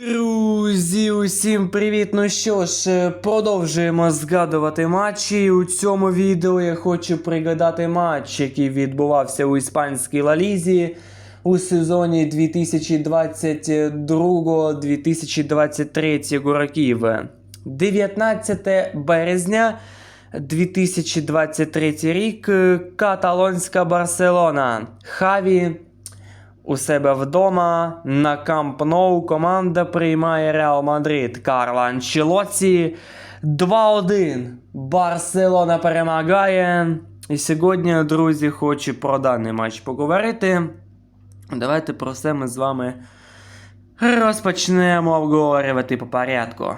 Друзі, усім привіт! Ну що ж, е, продовжуємо згадувати матчі. У цьому відео я хочу пригадати матч, який відбувався у іспанській Лалізі у сезоні 2022-2023 років. 19 березня 2023 рік. е, Каталонська Барселона. Хаві у себе вдома на Камп Ноу команда приймає Реал Мадрид. Карло Анчелоті 2-1. Барселона перемагає. І сьогодні, друзі, хочу про даний матч поговорити. Давайте про це ми з вами розпочнемо обговорювати по порядку.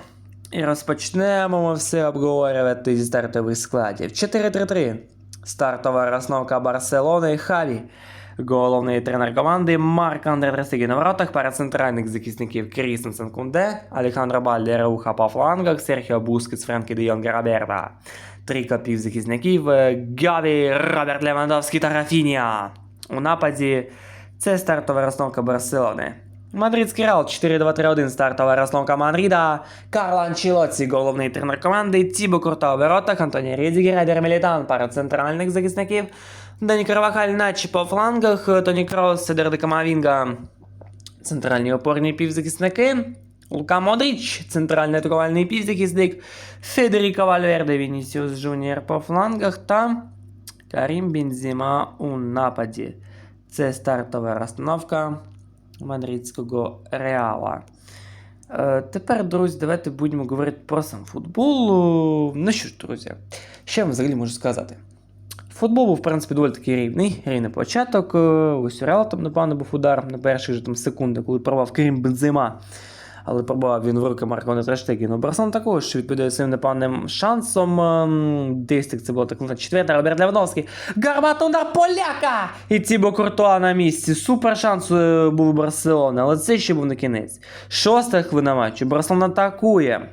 І розпочнемо ми все обговорювати зі стартових складів. 4-3-3. Стартова розновка Барселони Хаві. Головний тренер команди Марк Андре на воротах, пара центральних захисників Крістенсен Кунде, Алехандро Балді Рауха по флангах, Серхіо Бускетс, Френкі де Йонг Роберта. Трійка півзахисників е, Гаві, Роберт Левандовський та Рафінія. У нападі це стартова розновка Барселони. Мадридський Реал 4-2-3-1 стартова розновка Мадрида. Карло Анчелоті, головний тренер команди, Тібо Курта у воротах, Антоні Рідзігер, Едер Мілітан, пара центральних захисників. Дані Карвахаль наче по флангах, Тоні Кросс, Седер де Камавінга, центральні опорні півзахисники. Лука Модріч, центральний атакувальний півзахисник, Федеріко Вальверде, Вінісіус Джуніор по флангах та Карім Бензіма у нападі. Це стартова розстановка мадридського Реала. Е, тепер, друзі, давайте будемо говорити про сам футбол. Е, Ну що ж, друзі, що я вам взагалі можу сказати? Футбол був, в принципі, доволі таки рівний, рівний початок. Е, Ось у Реала там, напевно, був удар на перші ж там секунди, коли порвав Крім Бензима. Але пробував він в руки Марко Трештегіну. Барсон також що відповідає своїм непевним шансом. Десь так це було так на четверта. Роберт Левановський. Гармат удар поляка! І Тібо Куртуа на місці. Супер шанс е, був у Барселони, але це ще був не кінець. Шоста хвилина матчу. Барселона атакує.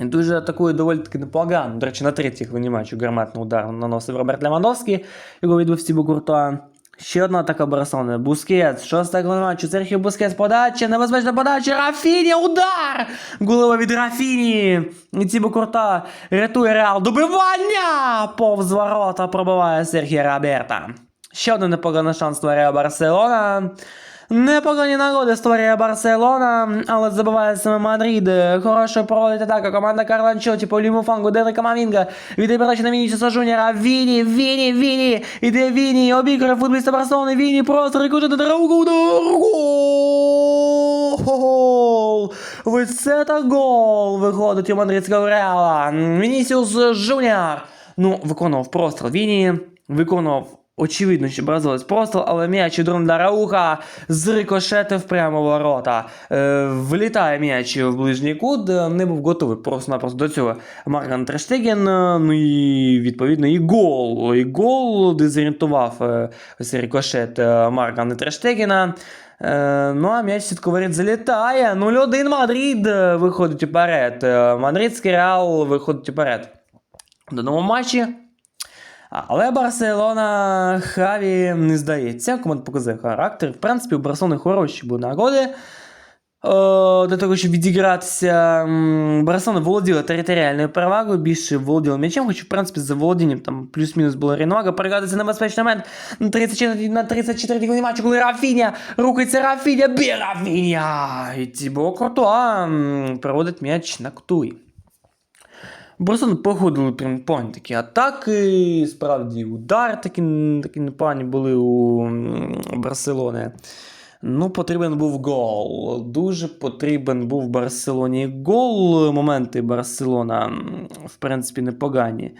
Дуже атакує доволі таки непогано. До речі, на третій хвилині матчу гарматний удар наносив Роберт Левандовський, його відбив Тібо Куртуа. Ще одна атака Барселони. Бускетс. Шоста хвилина матчу. Серхіо Бускетс. Подача. Небезпечна подача. Рафіні. Удар! Голова від Рафіні. І Тібо Курта рятує Реал. Добивання! Повз ворота пробиває Серхіо Роберта. Ще один непоганий шанс створює Барселона. Непогані нагоди створює Барселона, але забиває саме Мадрид. Хорошо проводить атака. Команда Карла Анчелоті по лівому флангу. Дели Камавінга. Віде передача на Вінісіуса Жуніора. Віні, Віні, Віні. Іде Віні. Обіграє футболіста Барселони. Віні просто рикошет до дорогу. Удар. Гол! Ви це та гол виходить у мадридського Реала. Вінісіус Жуніор. Ну, виконував простріл Віні. Виконував Очевидно, що бразилець простріл, але м'яч дрон для Рауха зрикошетив прямо ворота. Е, влітає м'яч в ближній кут, е, не був готовий просто-напросто до цього Марган Трештеген. е, Ну і відповідно і гол. І гол дезорієнтував е, ось рикошет Маргана Трештегена. Ну а м'яч сітку воріт залітає. 0-1 Мадрид виходить уперед. Мадридський Реал виходить уперед. В даному матчі. Але Барселона Хаві не здається. Команда показує характер. В принципі, у Барселони хороші були нагоди. Е, Для того, щоб відігратися, Барселона володіла територіальною перевагою, більше володіла м'ячем, хоч, в принципі, за володінням там плюс-мінус була рівновага. Перегадується небезпечний момент на 34 на 34 хвилині матчу, коли Рафіня, рухається Рафіня, бє Рафіня! І Тібо Куртуа проводить м'яч на Ктуї. Барселона походили прям погані такі атаки, справді удар такі, такі непогані були у Барселони. Ну, потрібен був гол. Дуже потрібен був Барселоні гол. Моменти Барселона, в принципі, непогані.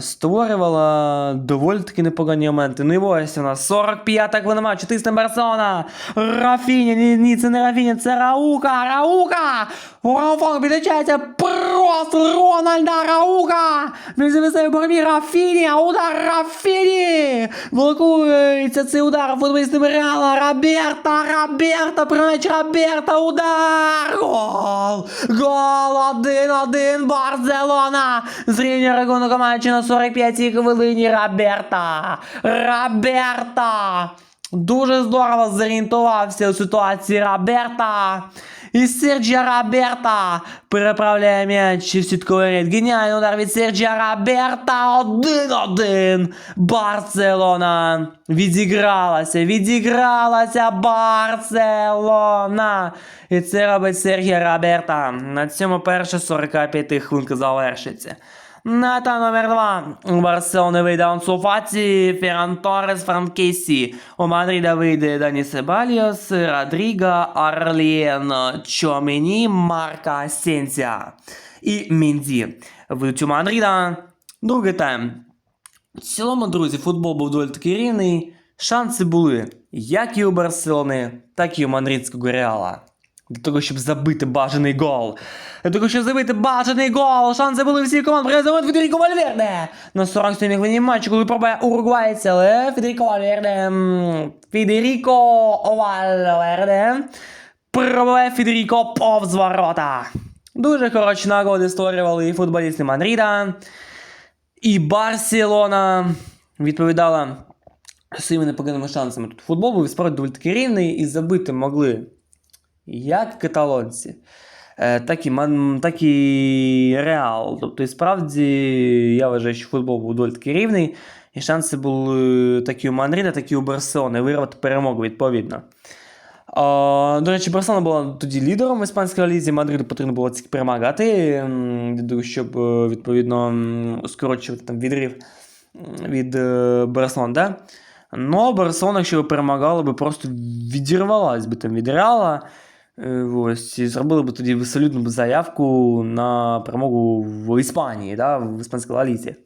Створювала доволі таки непогані моменти. Ну і ось нас 45-та хвилина матчу, тисне Барселона. Рафіня, ні, ні, це не Рафіня, це Раука, Раука! Урафон підлічається просто Рональда Раука! Він зависає в боротьбі Рафіні, удар Рафіні! Блокується цей удар футболістами Реала, Роберта, Роберта, прямеч Роберта, удар! Гол! Гол! 1-1 Барселона! Зрівнює рахунок матчу на 45-й хвилині Роберта! Роберта! Дуже здорово зорієнтувався у ситуації Роберта. І Серджіо Роберта переправляє м'яч в сітковий ряд. Геніальний удар від Серджіо Роберта. 1-1. Барселона відігралася, відігралася Барселона. І це робить Сергіо Роберта. На цьому перша 45 хвилинка завершиться. Мета номер два. У Барселони вийде Ансу Фаті, Ферран Торрес, Франкесі. У Мадрида вийде Дані Себальос, Родріго, Арлієн, Чомені, Марка Асенсія і Мінді. Вийдуть у Мадрида. Другий тайм. В цілому, друзі, футбол був доволі таки рівний. Шанси були як і у Барселони, так і у Мадридського Реала. Для того, щоб забити бажаний гол. Для того, щоб забити бажаний гол. Шанси були всі команд. Презент Федеріко Вальверде. На 47 хвилині матчу, коли пробує уругвайця, але Федеріко Вальверде. Федеріко Вальверде. Пробує Федеріко повз ворота. Дуже хороші нагоди створювали і футболісти Мадрида. І Барселона відповідала своїми непоганими шансами. Тут футбол був справді доволі таки рівний і забити могли як каталонці, е, так і, так і Реал. Тобто, і справді, я вважаю, що футбол був доволі таки рівний, і шанси були такі у Мадрида, так і у Барселони вирвати перемогу відповідно. А, до речі, Барселона була тоді лідером в іспанській лізі. Мадриду потрібно було тільки перемагати, щоб е, відповідно скорочувати там відрив від е, Барселони. Да? Ну, Барселона, якщо перемагала, би просто відірвалась би там від Реала. Е, Ось, і зробили б тоді абсолютну заявку на перемогу в Іспанії, да, в іспанській Ла Лізі.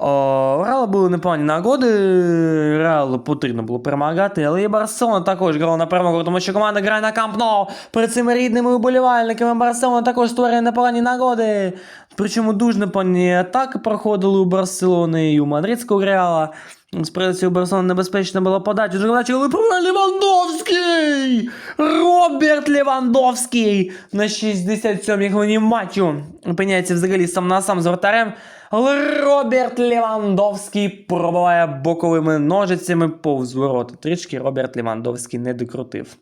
У були непогані нагоди, Реалу потрібно було перемагати, але і Барселона також грала на перемогу, тому що команда грає на Камп Ноу перед цими рідними уболівальниками. Барселона також створює непогані нагоди. Причому дуже непогані атаки проходили у Барселони і у Мадридського Реала. Справді у Барселони небезпечна була подача. Подача, але пробиває Левандовський! Роберт Левандовський на 67-й хвилині матчу. Опиняється взагалі сам на сам з вратарем. Але Роберт Левандовський пробиває боковими ножицями повз ворота. Трішки Роберт Левандовський не докрутив.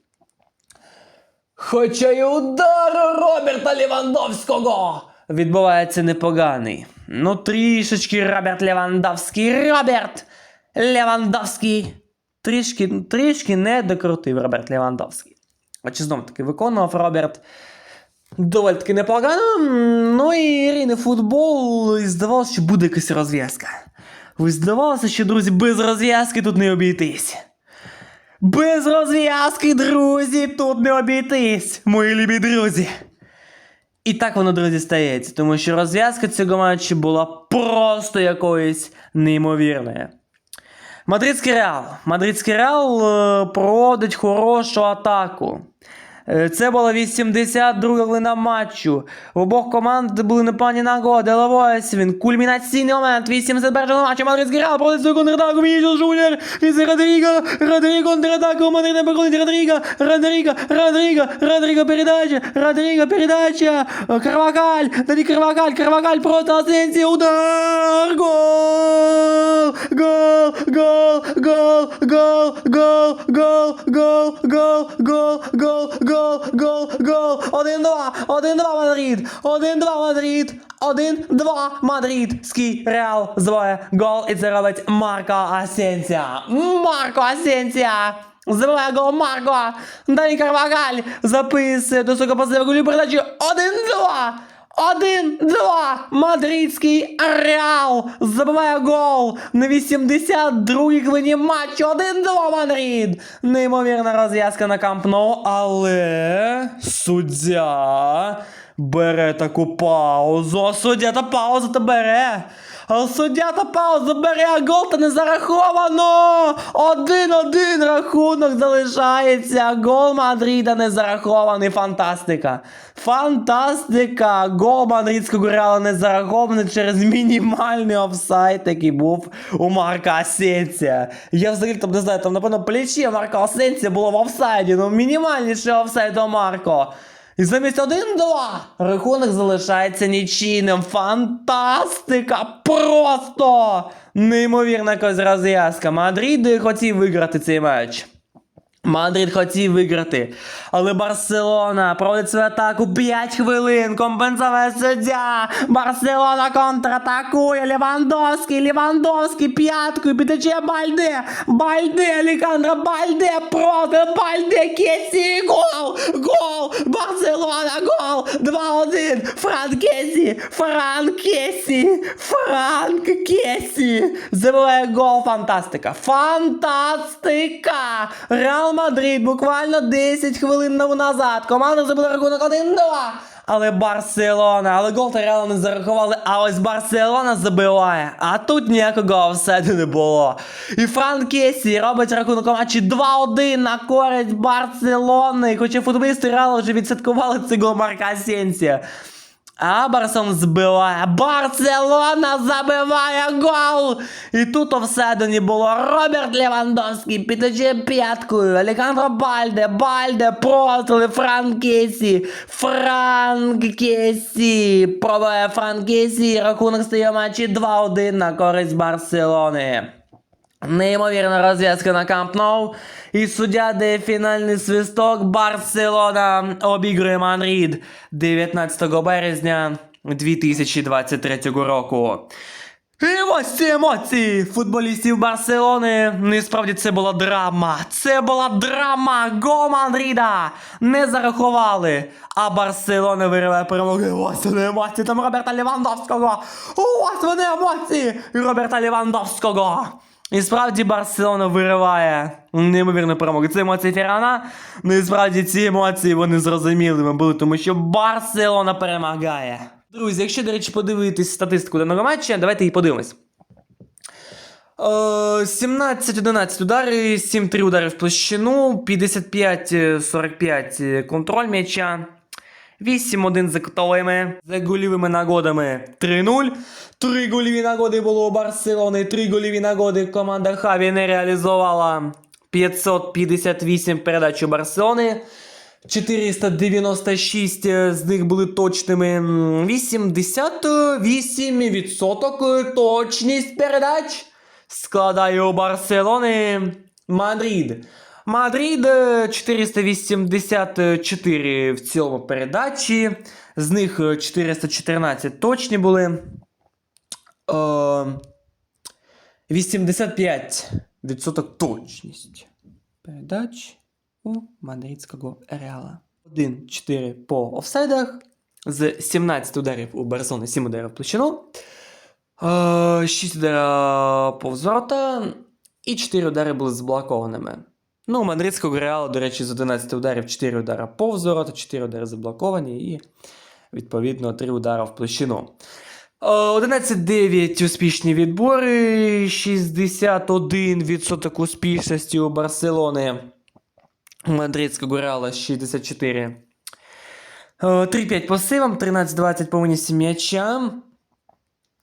Хоча й удар Роберта Левандовського відбувається непоганий. Ну, трішечки Роберт Левандовський. Роберт Левандовський. Трішки, трішки не докрутив Роберт Левандовський. Очі знов таки виконував Роберт доволі таки непогано. Ну і рівний футбол, і здавалося, що буде якась розв'язка. Ви здавалося, що, друзі, без розв'язки тут не обійтись. Без розв'язки, друзі, тут не обійтись, мої любі друзі. І так воно, друзі, стається, тому що розв'язка цього матчу була просто якоюсь неймовірною. Мадридський Реал. Мадридський Реал е, проводить хорошу атаку. Е, Це була 82 хвилина матчу. У обох команд були непогані нагоди, ось він. Кульмінаційний момент. 81 матчу. Мадридський Реал проводить свою контратаку. Вінісіус Жуніор. Із Родріго. Родріго контратаку. Мадрид проходить Родріго. Родріго. Родріго. Родріго передача. Родріго передача. Карвакаль. Далі Карвакаль. Карвакаль просто Асенсі. Удар. Гол. Гол. Гол. Гол. Гол. Гол. Гол. Гол. Гол. Гол. Гол. Гол. Гол. Гол. Один-два. Один-два Мадрид. Один-два Мадрид. Один-два Мадридський Реал звоє гол. І це робить Марко Асенсія. Марко Асенсія. Забиває гол Марко. Дані Карвагаль записує до свого позивку передачі. Один-два. Один-два. Мадридський Реал забиває гол на 82-й хвилині матчу. Один-два Мадрид. Неймовірна розв'язка на Камп Ноу, але суддя бере таку паузу. Суддя та паузу та бере. Суддя та паузу бере, гол та не зараховано. Один-один рахунок залишається. Гол Мадрида не зарахований. Фантастика. Фантастика! Гол мадридського реала не зарахований через мінімальний офсайт, який був у Марка Асенсія. Я взагалі там не знаю, там напевно плечі Марка Асенсія було в офсайді, ну мінімальніший офсайд у Марко. І замість 1-2 рахунок залишається нічийним. Фантастика! Просто! Неймовірна якась розв'язка. Мадрид хотів виграти цей матч. Мадрид хотів виграти, але Барселона проводить свою атаку 5 хвилин. Компенсове суддя. Барселона контратакує. Лівандовський, Лівандовський п'яткою. Підтече Бальде. Бальде, Александра Бальде проти Бальде. Кесі. Гол! Гол! Барселона, гол! 2-1. Франк Кесі. Франк Кесі. Франк Кесі. Забиває гол. Фантастика. Фантастика! Реал Мадрид буквально 10 хвилин назад. Команда забила рахунок 1-2. Але Барселона, але гол та Реал не зарахували, а ось Барселона забиває. А тут ніякого офсайду не було. І Франк Кесі робить рахунок матчі 2-1 на користь Барселони. Хоча футболісти Реала вже відсвяткували цей гол Марка Асенсія. А Барселона збиває. Барселона забиває гол! І тут не було. Роберт Левандовський підточує п'яткою. Алехандро Бальде, Бальде, простріли Франк Кесі. Франк Кесі. Пробує Франк Кесі. Рахунок стає матчі 2-1 на користь Барселони. Неймовірна розв'язка на Камп Ноу. І суддя дає фінальний свисток. Барселона обігрує Мадрид 19 березня 2023 року. І ось ці емоції футболістів Барселони. Ну це була драма. Це була драма. Гол Мадрида не зарахували. А Барселона вириває перемоги. Ось вони емоції там Роберта Левандовського. Ось вони емоції Роберта Левандовського. І справді Барселона вириває неймовірну перемогу. Це емоції Феррана. Ну і справді ці емоції вони зрозумілими були, тому що Барселона перемагає. Друзі, якщо, до речі, подивитись статистику даного матча, давайте її подивимось. Е, 17-11 удари, 7-3 удари в площину, 55-45 контроль м'яча. 8-1 за кутовими, за гольовими нагодами 3-0. Три гольові нагоди було у Барселони, три гольові нагоди команда Хаві не реалізувала. 558 передач у Барселони. 496 з них були точними. 88% точність передач складає у Барселони Мадрид. Мадрид е, 484 в цілому передачі. З них е, 414 точні були. Е, 85% точність передач у мадридського Реала. 1-4 по офсайдах. З 17 ударів у Барселони 7 ударів в площину. 6 ударів повз ворота. І 4 удари були заблокованими. Ну, мадридського Реалу, до речі, з 11 ударів 4 удари повз ворота, 4 удари заблоковані і, відповідно, 3 удари в площину. Е, 11-9 успішні відбори, 61% успішності у Барселони. Мадридського Реала 64. Е, 3-5 по сивам, 13-20 по винісі м'яча.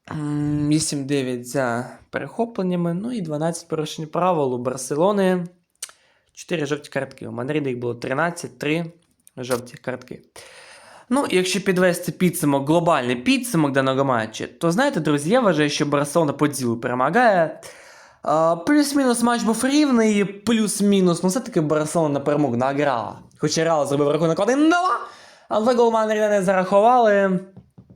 8-9 за перехопленнями, ну і 12 порушень правил у Барселони. 4 жовті картки. У Мадрида їх було 13, 3 жовті картки. Ну, якщо підвести підсумок, глобальний підсумок даного матчу, то знаєте, друзі, я вважаю, що Барселона по ділу перемагає. Плюс-мінус матч був рівний, плюс-мінус, ну все-таки Барселона на перемогу награла. Хоча Реал зробив рахунок 1-2, але гол Мадріда не зарахували.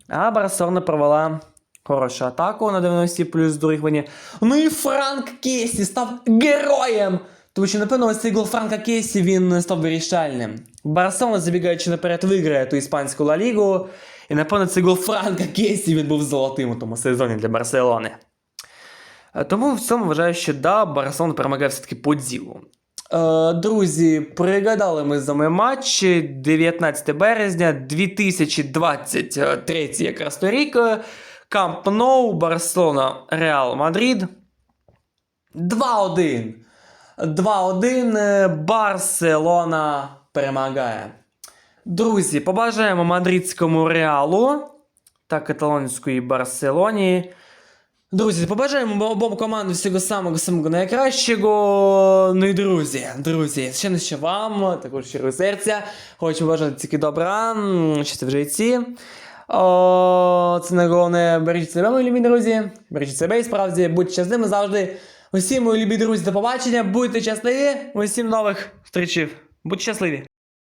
А Барселона провела хорошу атаку на 90 плюс другий Ну і Франк Кесі став героєм. Тому що, напевно, ось цей гол Франка Кесі він став вирішальним. Барселона, забігаючи наперед, виграє ту іспанську Ла Лігу. І, напевно, цей гол Франка Кесі він був золотим у тому сезоні для Барселони. Е, Тому в цьому вважаю, що да, Барселона перемагає все-таки по ділу. Е, друзі, пригадали ми з вами матч 19 березня 2023 якраз то рік. Камп Ноу, Барселона, Реал Мадрид. 2-1. 2-1. е, Барселона перемагає. Друзі, побажаємо мадридському Реалу та каталонської Барселоні. Друзі, побажаємо обом командам всього самого самого найкращого. Ну і друзі, друзі, ще не ще вам, також щиро серця. Хочу побажати тільки добра, щастя в житті. О, це не головне, бережіть себе, мої любі друзі. Бережіть себе і справді, будьте щасливими завжди. Усім мої любі друзі, до побачення, будьте щасливі, усім нових Стрічів. Будьте щасливі.